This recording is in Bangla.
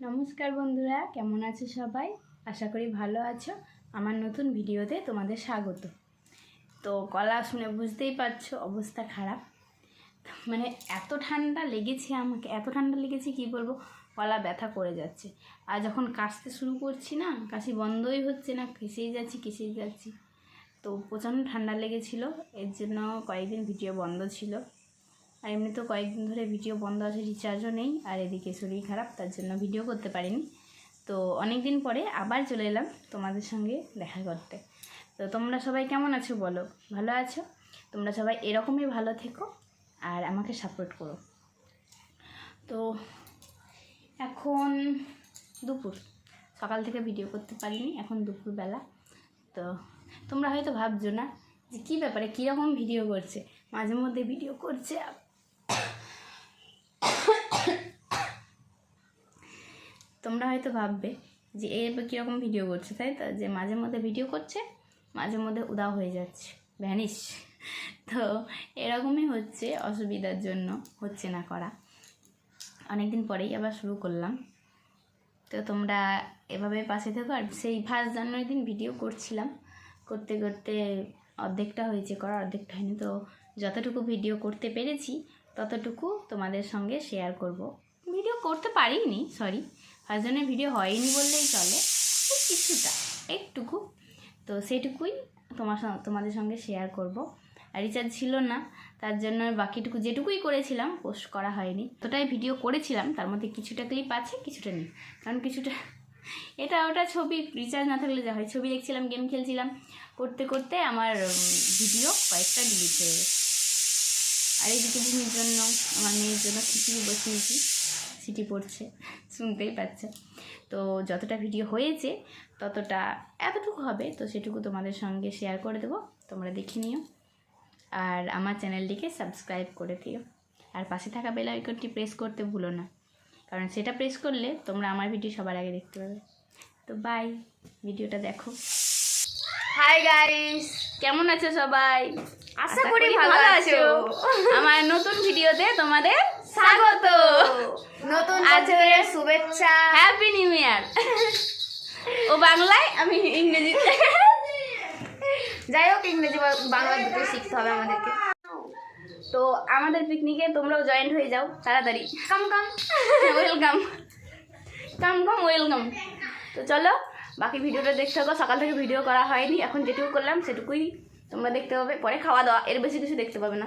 নমস্কার বন্ধুরা, কেমন আছো সবাই? আশা করি ভালো আছো। আমার নতুন ভিডিওতে তোমাদের স্বাগত। তো গলা শুনে বুঝতেই পারছ, অবস্থা খারাপ। মানে এত ঠান্ডা লেগেছে আমাকে, এত ঠান্ডা লেগেছে কি বলব? গলা ব্যথা করে যাচ্ছে। আর যখন কাশতে শুরু করছি না, কাশি বন্ধই হচ্ছে না কেসেই যাচ্ছি কেসেই যাচ্ছি। তো প্রচণ্ড ঠান্ডা লেগেছিলো, এর জন্য কয়েকদিন ভিডিও বন্ধ ছিল। আর এমনি তো কয়েকদিন ধরে ভিডিও বন্ধ আছে রিচার্জও নেই, আর এদিকে শরীর খারাপ, তার জন্য ভিডিও করতে পারিনি। তো অনেক দিন পরে আবার চলে এলাম তোমাদের সঙ্গে দেখা করতে। তো তোমরা সবাই কেমন আছো বলো? ভালো আছো? তোমরা সবাই এরকমই ভালো থেকো আর আমাকে সাপোর্ট করো। তো এখন দুপুর। সকাল থেকে ভিডিও করতে পারিনি, এখন দুপুরবেলা। তো তোমরা হয়তো ভাবছ না যে কী ব্যাপারে, কীরকম ভিডিও করছে? মাঝে মধ্যে ভিডিও করছে তোমরা হয়তো ভাববে যে এ কীরকম ভিডিও করছে, তাই তো? যে মাঝে মধ্যে ভিডিও করছে, মাঝে মধ্যে উদাও হয়ে যাচ্ছে। ভ্যানিশ। তো এরকমই হচ্ছে, অসুবিধার জন্য হচ্ছে না করা। অনেকদিন পরেই আবার শুরু করলাম। তো তোমরা এভাবে পাশে থেকো, আর সেই ফার্স্ট জানুয়ারি দিন ভিডিও করছিলাম। করতে করতে অর্ধেকটা হয়েছে করা, অর্ধেকটা হয়নি। তো যতটুকু ভিডিও করতে পেরেছি, ততটুকু তোমাদের সঙ্গে শেয়ার করব। ভিডিও করতে পারিনি সরি জানুয়ারি ভিডিও হয়নি বললেই চলে কিছুটা, একটুকু। তো সেইটুকুই তোমার তোমাদের সঙ্গে শেয়ার করব। আর রিচার্জ ছিল না, তার জন্য বাকিটুকু যেটুকুই করেছিলাম পোস্ট করা হয়নি। তোটাই ভিডিও করেছিলাম, তার মধ্যে কিছুটা ক্লিপ আছে, কিছুটা নেই। কারণ কিছুটা, এটা ওটা ছবি রিচার্জ না থাকলে যা হয়। ছবি দেখছিলাম গেম খেলছিলাম, করতে করতে আমার ভিডিও কয়েকটা ডিলিট হয়ে গেছে। আর এইদিকে ভূমির জন্য, আমার মেয়ের জন্য খিচুড়ি বসিয়েছি। সিটি পড়ছে, শুনতেই পাচ্ছে। তো যতটা ভিডিও হয়েছে, ততটা এতটুকু হবে, তো সেটুকু তোমাদের সঙ্গে শেয়ার করে দেবো, তোমরা দেখে নিও। আর আমার চ্যানেলটিকে সাবস্ক্রাইব করে দিও। আর পাশে থাকা বেল আইকনটি প্রেস করতে ভুলো না, কারণ সেটা প্রেস করলে তোমরা আমার ভিডিও সবার আগে দেখতে পাবে। তো বাই ভিডিওটা দেখো। হাই গাইস কেমন আছো সবাই? আশা করি ভালো আছো। আমার নতুন ভিডিওতে তোমাদের স্বাগত। নতুন বছরের শুভেচ্ছা। হ্যাপি নিউ ইয়ার ও বাংলায় আমি ইংরেজিতে। যাই হোক ইংরেজি বাংলা দুটো শিখতে হবে আমাদেরকে। তো আমাদের পিকনিকে তোমরাও জয়েন্ট হয়ে যাও তাড়াতাড়ি। কাম কাম ওয়েলকাম কাম কাম ওয়েলকাম তো চলো বাকি ভিডিওটা দেখতে হবে সকাল থেকে ভিডিও করা হয়নি, এখন যেটুকু করলাম সেটুকুই তোমরা দেখতে পাবে। পরে খাওয়া দাওয়া, এর বেশি কিছু দেখতে পাবে না।